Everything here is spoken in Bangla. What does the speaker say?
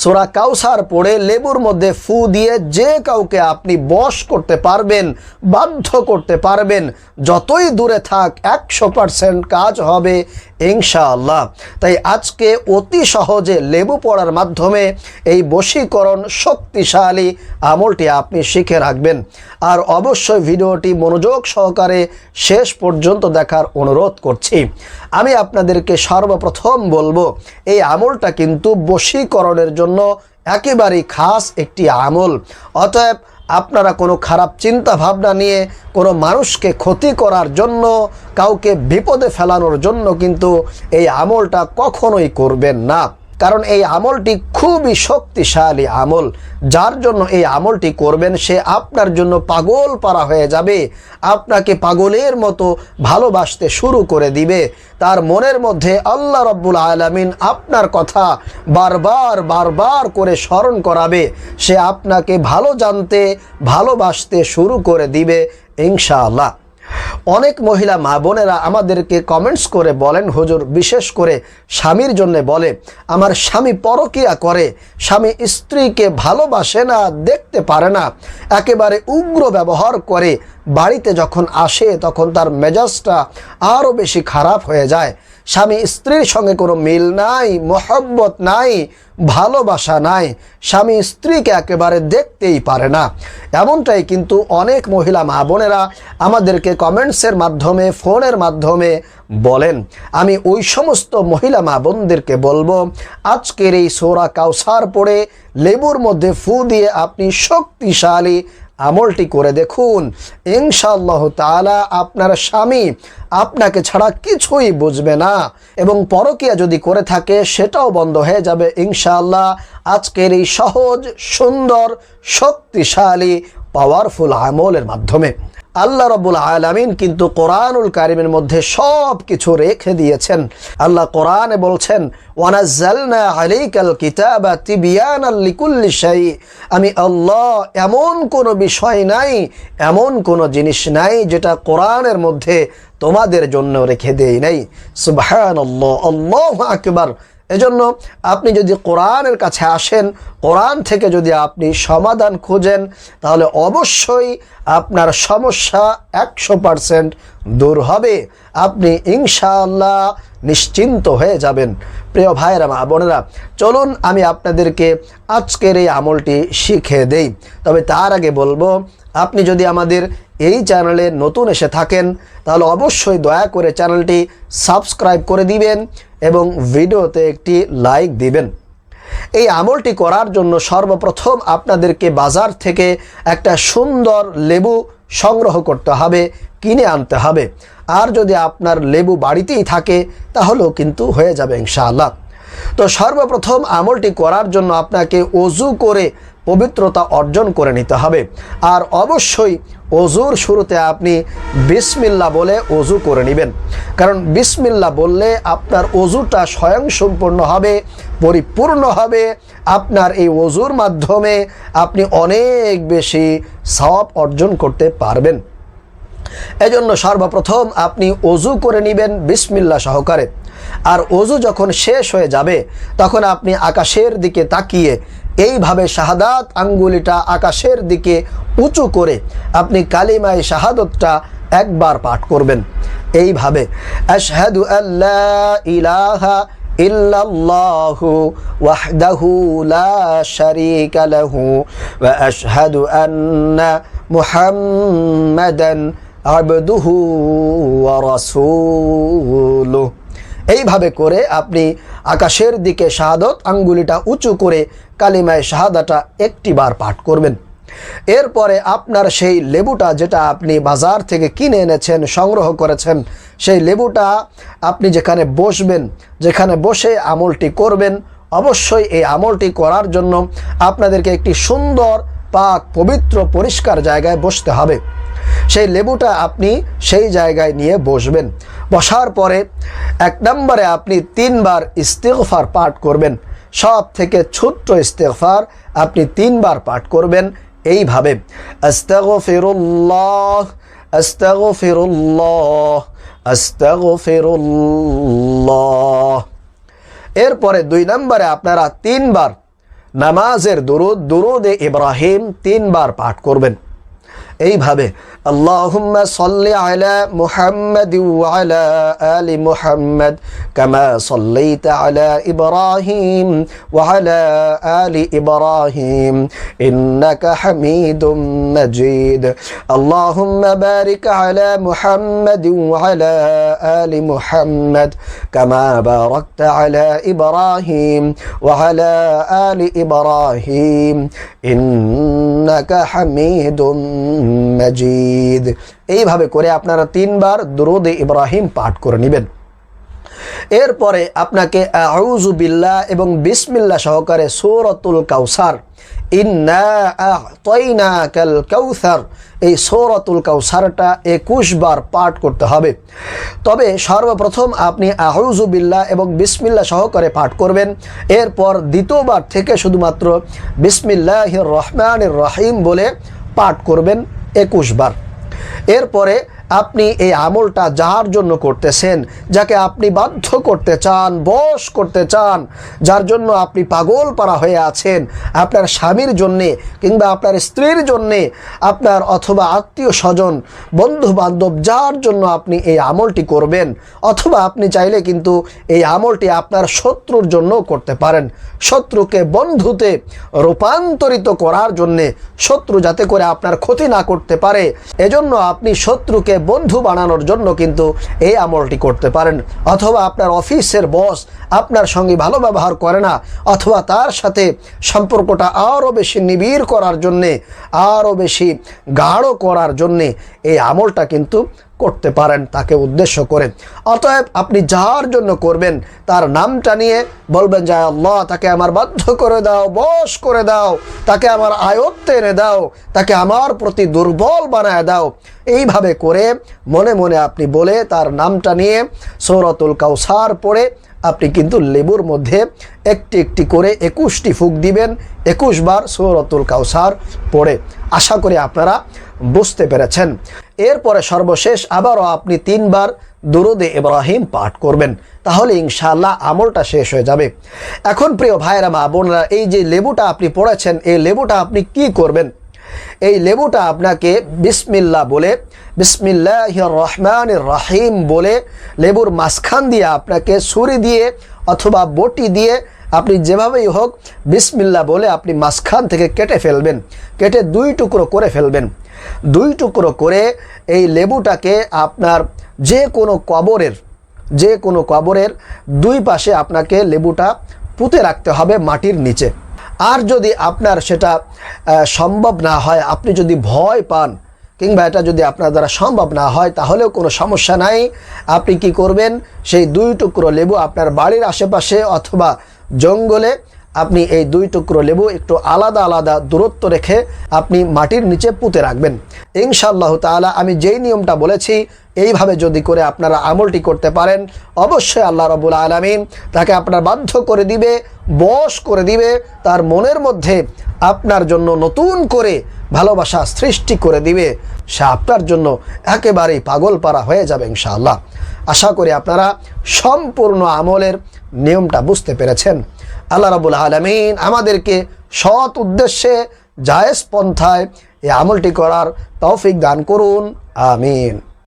সোরা কাউসার পড়ে লেবুর মধ্যে ফু দিয়ে যে কাউকে আপনি বশ করতে পারবেন, বাধ্য করতে পারবেন, যতই দূরে থাক একশো পারসেন্ট কাজ হবে। ইনশাআল্লাহ। তাই আজকে অতি সহজে লেবু পড়ার মাধ্যমে এই বশীকরণ শক্তিশালী আমলটি আপনি শিখে রাখবেন। আর অবশ্যই ভিডিওটি মনোযোগ সহকারে শেষ পর্যন্ত দেখার অনুরোধ করছি। আমি আপনাদেরকে সর্বপ্রথম বলব, এই আমলটা কিন্তু বশীকরণের জন্য একেবারেই খাস একটি আমল। অতএব আপনারা কোনো খারাপ চিন্তা ভাবনা নিয়ে কোনো মানুষকে ক্ষতি করার জন্য, কাউকে বিপদে ফেলানোর জন্য কিন্তু এই আমলটা কখনোই করবেন না। কারণ এই আমলটি খুবই শক্তিশালী আমল। যার জন্য এই আমলটি করবেন, সে আপনার জন্য পাগল পারা হয়ে যাবে। আপনাকে পাগলের মতো ভালোবাসতে শুরু করে দিবে। তার মনের মধ্যে আল্লাহ রব্বুল আলমিন আপনার কথা বারবার বারবার করে স্মরণ করাবে। সে আপনাকে ভালো জানতে, ভালোবাসতে শুরু করে দিবে, ইনশাআল্লাহ। অনেক মহিলা মা বোনেরা আমাদেরকে কমেন্টস করে বলেন, হুজুর, বিশেষ করে স্বামীর জন্য বলে, আমার স্বামী পরকিয়া করে, স্বামী স্ত্রীকে ভালোবাসে না, দেখতে পারে না, একেবারে উগ্র ব্যবহার করে বাড়িতে যখন আসে, তখন তার মেজাজটা আরও বেশি খারাপ হয়ে যায়। স্বামী স্ত্রীর সঙ্গে কোনো মিল নাই, মোহব্বত নাই, ভালোবাসা নাই, স্বামী স্ত্রীকে একেবারে দেখতেই পারে না। এমনটাই কিন্তু অনেক মহিলা মা বোনেরা আমাদেরকে কমেন্টসের মাধ্যমে, ফোনের মাধ্যমে বলেন। আমি ওই সমস্ত মহিলা মা বোনদেরকে বলব, আজকের এই সোরা কাউসার পড়ে লেবুর মধ্যে ফু দিয়ে আপনি শক্তিশালী আমলটি করে দেখুন। ইনশাআল্লাহ তাআলা আপনার স্বামী আপনাকে ছাড়া কিছুই বুঝবে না এবং পরকিয়া যদি করে থাকে, সেটাও বন্ধ হয়ে যাবে ইনশাআল্লাহ। আজকের এই সহজ, সুন্দর, শক্তিশালী পাওয়ারফুল আমলের মাধ্যমে। আল্লাহ রব্বুল আলামিন কিন্তু কোরআনুল কারিমের মধ্যে সব কিছু রেখে দিয়েছেন। আল্লাহ কোরআনে বলছেন শাই। আমি আল্লাহ এমন কোনো বিষয় নাই, এমন কোনো জিনিস নাই যেটা কোরআনের মধ্যে তোমাদের জন্য রেখে দেই নাই। সুবহানাল্লাহ, আল্লাহু আকবার। এজন্য আপনি যদি কোরআনের কাছে আসেন, কোরআন থেকে যদি আপনি সমাধান খুঁজেন, তাহলে অবশ্যই আপনার সমস্যা একশো দূর হবে। আপনি ইনশাআল্লাহ নিশ্চিন্ত হয়ে যাবেন। প্রিয় ভাইয়েরা, মা বোনেরা, চলুন আমি আপনাদেরকে আজকের এই আমলটি শিখে দেই। তবে তার আগে বলব, আপনি যদি আমাদের এই চ্যানেলে নতুন এসে থাকেন, তাহলে অবশ্যই দয়া করে চ্যানেলটি সাবস্ক্রাইব করে দিবেন এবং ভিডিওতে একটি লাইক দিবেন। এই আমলটি করার জন্য সর্বপ্রথম আপনাদেরকে বাজার থেকে একটা সুন্দর লেবু সংগ্রহ করতে হবে, কিনে আনতে হবে। আর যদি আপনার লেবু বাড়িতেই থাকে, তাহলেও কিন্তু হয়ে যাবে ইনশাআল্লাহ। তো সর্বপ্রথম আমলটি করার জন্য আপনাকে অজু করে পবিত্রতা অর্জন করে নিতে হবে। আর অবশ্যই অজুর শুরুতে আপনি বিসমিল্লা বলে অজু করে নেবেন। কারণ বিসমিল্লা বললে আপনার অজুটা স্বয়ংসম্পূর্ণ হবে, পরিপূর্ণ হবে। আপনার এই অজুর মাধ্যমে আপনি অনেক বেশি সওয়াব অর্জন করতে পারবেন। এজন্য সর্বপ্রথম আপনি অজু করে নেবেন বিসমিল্লা সহকারে। আর অজু যখন শেষ হয়ে যাবে, তখন আপনি আকাশের দিকে তাকিয়ে এইভাবে শাহাদাত আঙ্গুলিটা আকাশের দিকে উঁচু করে আপনি কালিমায় শাহাদতটা একবার পাঠ করবেন। এইভাবে, আশহাদু আল্লাহ ইলাহা ইল্লাল্লাহু ওয়াহদাহু লা শারীকা লাহু ওয়া আশহাদু আন্না মুহাম্মাদান আবদুহু ওয়া এইভাবে করে আপনি আকাশের দিকে শাহাদত আঙ্গুলিটা উঁচু করে কালিমায় শাহাদাটা একটি বার পাঠ করবেন। এরপরে আপনার সেই লেবুটা যেটা আপনি বাজার থেকে কিনে এনেছেন, সংগ্রহ করেছেন, সেই লেবুটা আপনি যেখানে বসবেন, যেখানে বসে আমলটি করবেন, অবশ্যই এই আমলটি করার জন্য আপনাদেরকে একটি সুন্দর, পাক, পবিত্র, পরিষ্কার জায়গায় বসতে হবে। সেই লেবুটা আপনি সেই জায়গায় নিয়ে বসবেন। বসার পরে এক নম্বরে আপনি তিনবার ইস্তেগফার পাঠ করবেন। সব থেকে ছোট্ট ইস্তেগফার আপনি তিনবার পাঠ করবেন এইভাবে, আস্তাগফিরুল্লাহ আস্তাগফিরুল্লাহ আস্তাগফিরুল্লাহ। এরপরে দুই নম্বরে আপনারা তিনবার নামাজের দুরুদ, দুরুদে ইব্রাহিম তিনবার পাঠ করবেন। এইভাবে আল্লাহুম্মা সাল্লি আলা মুহাম্মাদ ওয়ালা আলি মুহাম্মাদ কামা সাল্লাইতা আলা ইব্রাহিম ওয়ালা আলি ইব্রাহিম ইন্নাকা হামিদুম মাজিদ আল্লাহুম্মা বারিক আলা মুহাম্মাদ ওয়ালা আলি মুহাম্মাদ কামা বারাকতা আলা ইব্রাহিম ওয়ালা আলি ইব্রাহিম ইন্নাকা হামিদুম মাজিদ এইভাবে করে আপনারা তিনবার দুরুদে ইব্রাহিম পাঠ করে নেবেন। এরপরে আপনাকে আউযু বিল্লাহ এবং বিসমিল্লাহ সহকারে সূরাতুল কাউসার আ'তাইনাকাল কাউসার, এই সূরাতুল কাউসারটা একুশ বার পাঠ করতে হবে। তবে সর্বপ্রথম আপনি আউযু বিল্লাহ এবং বিসমিল্লাহ সহকারে পাঠ করবেন। এরপর দ্বিতীয়বার থেকে শুধুমাত্র বিসমিল্লাহির রহমানির রহিম বলে পাঠ করবেন। একুশ বার। এরপরে আপনি এই আমলটা যার জন্য করতেছেন, যাকে আপনি বাধ্য করতে চান, বশ করতে চান, যার জন্য আপনি পাগল পারা হয়ে আছেন, আপনার স্বামীর জন্যে কিংবা আপনার স্ত্রীর জন্যে, আপনার অথবা আত্মীয় স্বজন বন্ধু বান্ধব যার জন্য আপনি এই আমলটি করবেন, অথবা আপনি চাইলে কিন্তু এই আমলটি আপনার শত্রুর জন্য করতে পারেন। শত্রুকে বন্ধুতে রূপান্তরিত করার জন্যে, শত্রু যাতে করে আপনার ক্ষতি না করতে পারে, এজন্য আপনি শত্রুকে বন্ধু বানানোর জন্য কিন্তু এই আমলটি করতে পারেন। অথবা আপনার অফিসের বস আপনার সঙ্গে ভালো ব্যবহার করে না, অথবা তার সাথে সম্পর্কটা আরও বেশি নিবিড় করার জন্যে, আরও বেশি গাঢ় করার জন্যে এই আমলটা কিন্তু করতে পারেন, তাকে উদ্দেশ্য করে। অতএব আপনি যার জন্য করবেন, তার নামটা নিয়ে বলবেন যে আল্লাহ, তাকে আমার বাধ্য করে দাও, বশ করে দাও, তাকে আমার আয়ত্তে এনে দাও, তাকে আমার প্রতি দুর্বল বানায় দাও। এইভাবে করে মনে মনে আপনি বলে তার নামটা নিয়ে সৌরতুল কাউসার পড়ে আপনি কিন্তু লেবুর মধ্যে একটি একটি করে একুশটি ফুক দিবেন, একুশ বার সৌরতুল কাউসার পড়ে। আশা করি আপনারা বুঝতে পেরেছেন। এরপরে সর্বশেষ আবারও আপনি তিনবার দুরুদে ইব্রাহিম পাঠ করবেন। তাহলে ইনশাআল্লাহ আমলটা শেষ হয়ে যাবে। এখন প্রিয় ভাইরা মা বোনরা, এই যে লেবুটা আপনি পড়েছেন, এই লেবুটা আপনি কি করবেন? এই লেবুটা আপনাকে বিসমিল্লা বলে বিসমিল্লাহ রহমান রাহিম বলে লেবুর মাঝখান দিয়ে আপনাকে ছুরি দিয়ে অথবা বটি দিয়ে আপনি যেভাবেই হোক বিসমিল্লা বলে আপনি মাঝখান থেকে কেটে ফেলবেন। কেটে দুই টুকরো করে ফেলবেন। দুই টুকরো করে এই লেবুটাকে আপনার যে কোনো কবরের, যে কোনো কবরের দুই পাশে আপনাকে লেবুটা পুঁতে রাখতে হবে মাটির নিচে। আর যদি আপনার সেটা সম্ভব না হয়, আপনি যদি ভয় পান, কিংবা এটা যদি আপনার দ্বারা সম্ভব না হয়, তাহলেও কোনো সমস্যা নাই। আপনি কি করবেন? সেই দুই টুকরো লেবু আপনার বাড়ির আশেপাশে অথবা জঙ্গলে আপনি এই দুই টুকরো লেবু একটু আলাদা আলাদা দূরত্ব রেখে আপনি মাটির নিচে পুঁতে রাখবেন। ইনশাআল্লাহ তাআলা আমি যেই নিয়মটা বলেছি, এইভাবে যদি করে আপনারা আমলটি করতে পারেন, অবশ্যই আল্লাহ রবুল আলমিন তাকে আপনার বাধ্য করে দিবে, বশ করে দিবে, তার মনের মধ্যে আপনার জন্য নতুন করে ভালোবাসা সৃষ্টি করে দিবে। সে আপনার জন্য একেবারেই পাগল পারা হয়ে যাবে ইনশাআল্লাহ। আশা করি আপনারা সম্পূর্ণ আমলের নিয়মটা বুঝতে পেরেছেন। আল্লাহ রাবুল আলমিন আমাদেরকে সৎ উদ্দেশ্যে জায়েজ পন্থায় এই আমলটি করার তৌফিক দান করুন, আমিন।